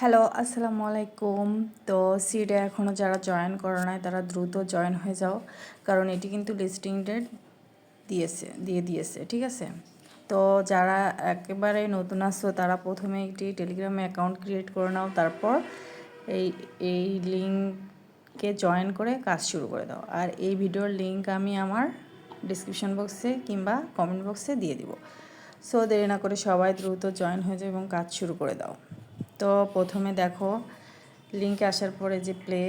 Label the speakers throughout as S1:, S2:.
S1: Hello আসসালামু আলাইকুম। তো সিডে এখনও যারা জয়েন করো নাই, তারা দ্রুত জয়েন হয়ে যাও। কারণ এটি কিন্তু লিস্টিং ডেট দিয়েছে, দিয়ে দিয়েছে, ঠিক আছে? তো যারা একেবারে নতুন আসছো তারা প্রথমে একটি টেলিগ্রামে অ্যাকাউন্ট ক্রিয়েট করে নাও, তারপর এই এই লিঙ্কে জয়েন করে কাজ শুরু করে দাও। আর এই ভিডিওর লিঙ্ক আমি আমার ডিসক্রিপশন বক্সে কিংবা কমেন্ট বক্সে দিয়ে দিব। সো দেরি না করে সবাই দ্রুত জয়েন হয়ে যাও এবং কাজ শুরু করে দাও। তো প্রথমে দেখো লিঙ্কে আসার পরে যে প্লে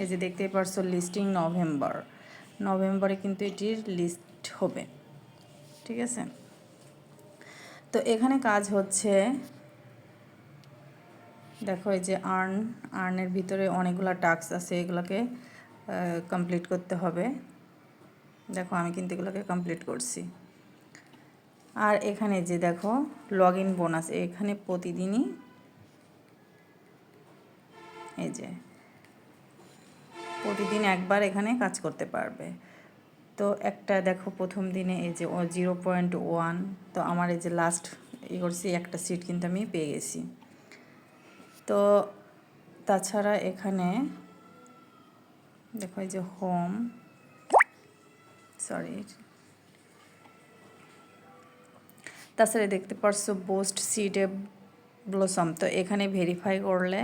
S1: এই যে দেখতেই পারছ লিস্টিং নভেম্বর নভেম্বরে কিন্তু এটির লিস্ট হবে, ঠিক আছে? তো এখানে কাজ হচ্ছে, দেখো এই যে আর্ন আর্নের ভিতরে অনেকগুলো টাস্ক আছে, এগুলোকে কমপ্লিট করতে হবে। দেখো আমি কিন্তু এগুলোকে কমপ্লিট করছি। আর এখানে যে দেখো লগ ইন বোনাস এখানে প্রতিদিনই এই যে, প্রতিদিন একবার এখানে কাজ করতে পারবে। তো একটা দেখো, প্রথম দিনে এই যে জিরো পয়েন্ট ওয়ান তো আমার এই যে লাস্ট ই করছি, একটা সিট কিন্তু আমি পেয়ে গেছি। তো তাছাড়া এখানে দেখো এই যে হোম সরি তাছাড়া দেখতে পারছ বোস্ট সিডে ব্লসম তো এখানে ভেরিফাই করলে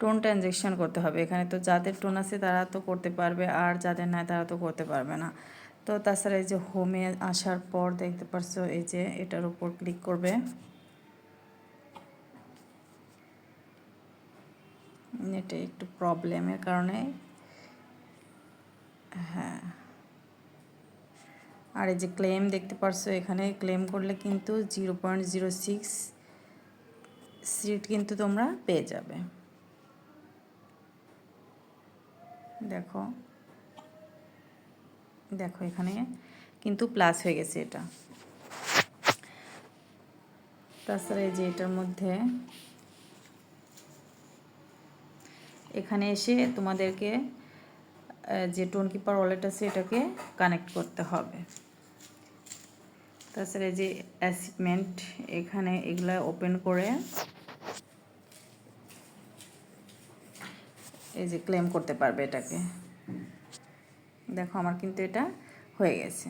S1: টোন ট্রানজেকশন করতে হবে। এখানে তো যাদের টোন আছে তারা তো করতে পারবে, আর যাদের নাই তারা তো করতে পারবে না। তো তাছাড়া এই যে হোমে আসার পর দেখতে পারছ এই যে এটার উপর ক্লিক করবে। এটা একটু প্রবলেমের কারণে। হ্যাঁ। আর এই যে ক্লেম দেখতে পারছ, এখানে ক্লেম করলে কিন্তু zero point zero six seat কিন্তু তোমরা পেয়ে যাবে। দেখো দেখো এখানে কিন্তু প্লাস হয়ে গেছে এটা। তাছাড়া এই যে এটার মধ্যে এখানে এসে তোমাদেরকে যে টোন কিপার ওয়ালেট আছে এটাকে কানেক্ট করতে হবে। তাছাড়া যে অ্যাসিপমেন্ট এখানে এগুলা ওপেন করে এই যে ক্লেম করতে পারবে এটাকে। দেখো আমার কিন্তু এটা হয়ে গেছে।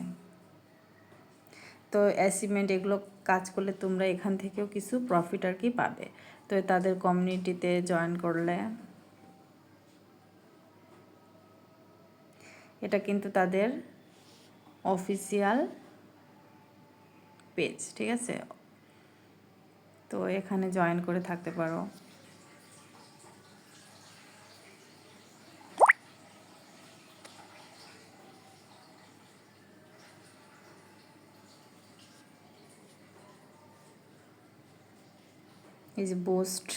S1: তো অ্যাসিভমেন্ট এগুলো কাজ করলে তোমরা এখান থেকেও কিছু প্রফিট আর কি পাবে। তো তাদের কমিউনিটিতে জয়েন করলে এটা কিন্তু তাদের অফিসিয়াল পেজ ঠিক আছে? তো এখানে জয়েন করে থাকতে পারো। এই যে বোস্ট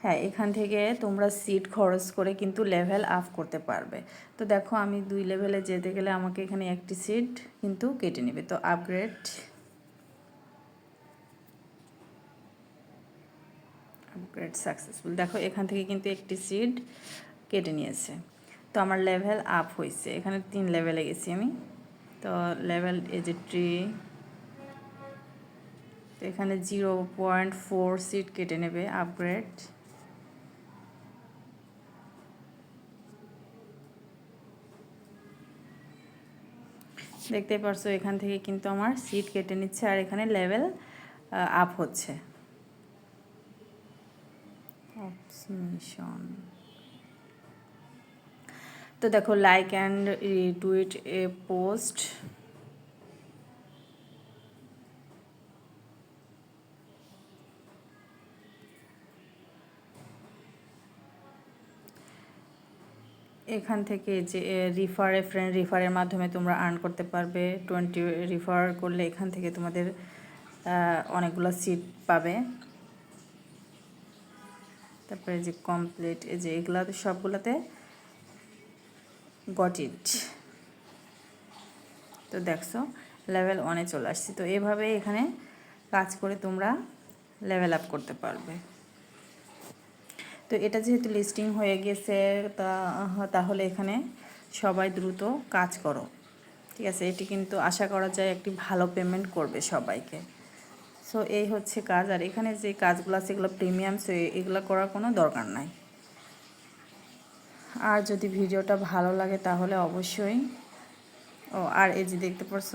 S1: হ্যাঁ এখান থেকে তোমরা সিট খরচ করে কিন্তু লেভেল আপ করতে পারবে। তো দেখো, আমি দুই লেভেলে যেতে গেলে আমাকে এখানে একটি সিট কিন্তু কেটে নেবে। তো আপগ্রেড আপগ্রেড সাকসেসফুল দেখো, এখান থেকে কিন্তু একটি সিট কেটে নিয়েছে। তো আমার লেভেল আপ হয়েছে। এখানে তিন লেভেলে গেছি আমি। তো লেভেল এই যে ট্রি তো এখানে জিরো পয়েন্ট ফোর সিট কেটে নেবে আপগ্রেড দেখতে পারছ, এখান থেকে কিন্তু আমার সিট কেটে নিচ্ছে আর এখানে লেভেল আপ হচ্ছে। তো দেখো like and tweet a post এখান থেকে যে রিফারে ফ্রেন্ড রিফারের মাধ্যমে তোমরা আর্ন করতে পারবে। টোয়েন্টি রিফার করলে এখান থেকে তোমাদের অনেকগুলো সিট পাবে। তারপরে যে কমপ্লিট এই যে এগুলা সবগুলোতে গট ইট তো দেখছ লেভেল ওয়ানে চলে আসছি। তো এভাবে এখানে কাজ করে তোমরা লেভেল আপ করতে পারবে। তো এটা যেহেতু লিস্টিং হয়ে গেছে, তা তাহলে এখানে সবাই দ্রুত কাজ করো। ঠিক আছে, এটি কিন্তু আশা করা যায় একটি ভালো পেমেন্ট করবে সবাইকে। সো এই হচ্ছে কাজ। আর এখানে যে কাজগুলো আছে, এগুলো প্রিমিয়াম সো এগুলো করার কোনো দরকার নাই। আর যদি ভিডিওটা ভালো লাগে, তাহলে অবশ্যই, ও, আর এই যে দেখতে পারছ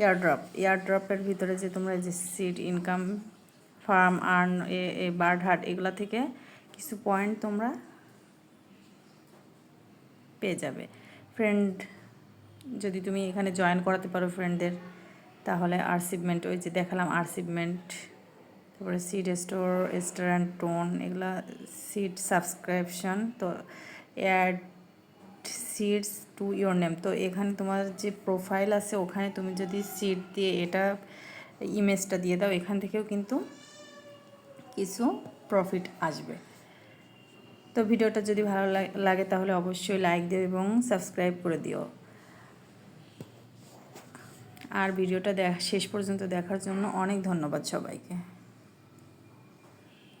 S1: এয়ারড্রপ এয়ারড্রপের ভিতরে যে তোমরা যে seat income farm earn a bird hut এগুলো থেকে কিছু পয়েন্ট তোমরা পেয়ে যাবে। ফ্রেন্ড যদি তুমি এখানে জয়েন করাতে পারো ফ্রেন্ডদের তাহলে আরসিভমেন্ট ওই যে দেখালাম আরসিভমেন্ট তারপরে সিড স্টোর রেস্টুরেন্ট টোন এগুলা সিড সাবস্ক্রিপশন তো add seeds to your name তো এখানে তোমার যে প্রোফাইল আছে, ওখানে তুমি যদি সিট দিয়ে এটা ইমেজটা দিয়ে দাও, এখান থেকেও কিন্তু কিছু প্রফিট আসবে। তো ভিডিওটা যদি ভালো লাগে তাহলে অবশ্যই লাইক দিও এবং সাবস্ক্রাইব করে দিও। আর ভিডিওটা দেখ শেষ পর্যন্ত দেখার জন্য অনেক ধন্যবাদ সবাইকে।